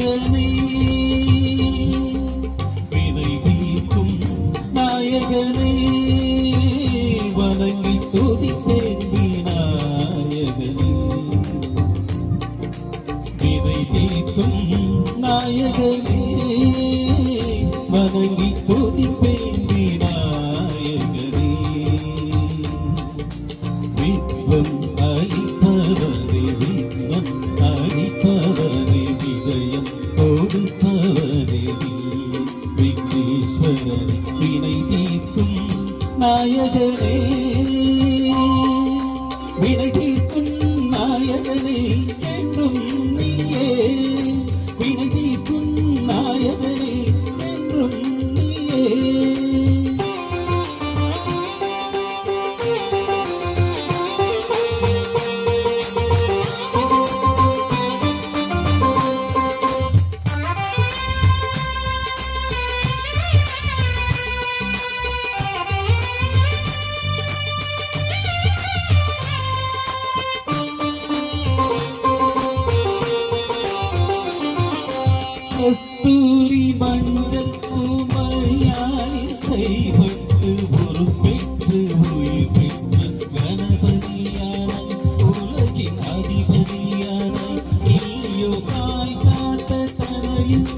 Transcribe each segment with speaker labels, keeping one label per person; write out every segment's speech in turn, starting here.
Speaker 1: நாயகனே வினை தீர்க்கும் நாயகனே வணங்கி துதிக்கும் தீர்க்கும் நாயகனே வினை தீர்க்கும் பூமையாளின் கைப்பட்டு ஒரு பெற்று உயிர் பெற்று கணபதியான உலகின் அதிபதியான இல்லையோ தாய் காத்த தனையில்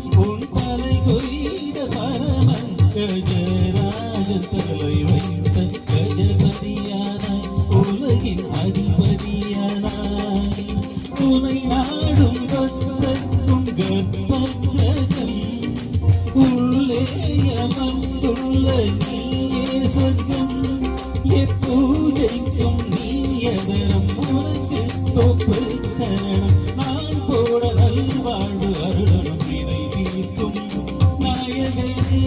Speaker 1: உள்ளே அமர்ந்துள்ள நீயே சொர்க்கம் எப்பூஜைக்கும் நீயதரம் உனக்கு தொப்பு கரணம் நான் போட நல்வாழ்வு அருளணும் வினை தீர்க்கும் நாயகனே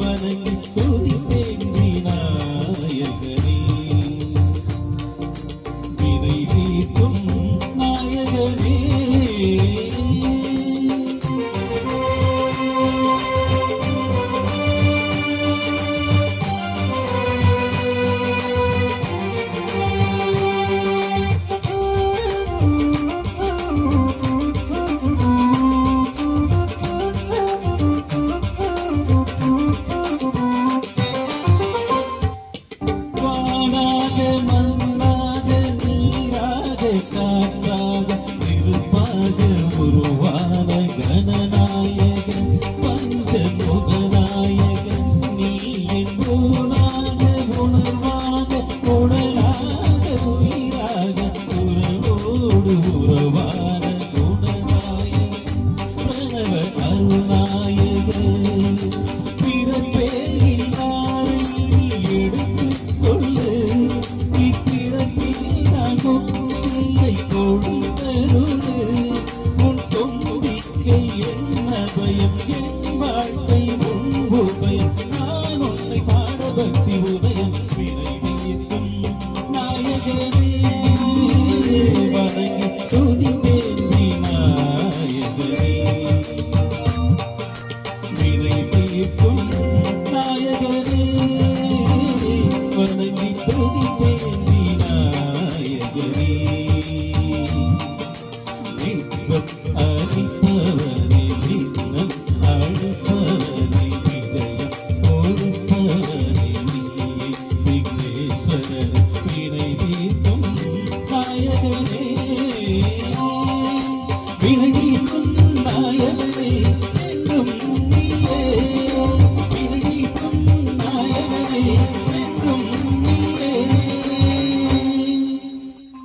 Speaker 1: வணங்கி துதிப்பேன் விநாயகனே வினை தீர்க்கும் நாயகனே காற்றாக இருப்பாக உருவான கணநாயக பஞ்சமுகநாயக நீ என்போனாக உணர்வாக உடலாக உயிராக உறவோடு உறவான குணநாயக பிரணவ அருணாயகன் என்ன என் வாழ்க்கை உன் உபயம் நான் உன்னை பாட பக்தி உதயம். வினை தீர்க்கும் நாயகனே வணங்கி துதிப்பேன் விநாயகனே. வினை தீர்க்கும் நாயகனே வணங்கி துதிப்பேன் விநாயகனே. பரமேஸ்வரன் வினை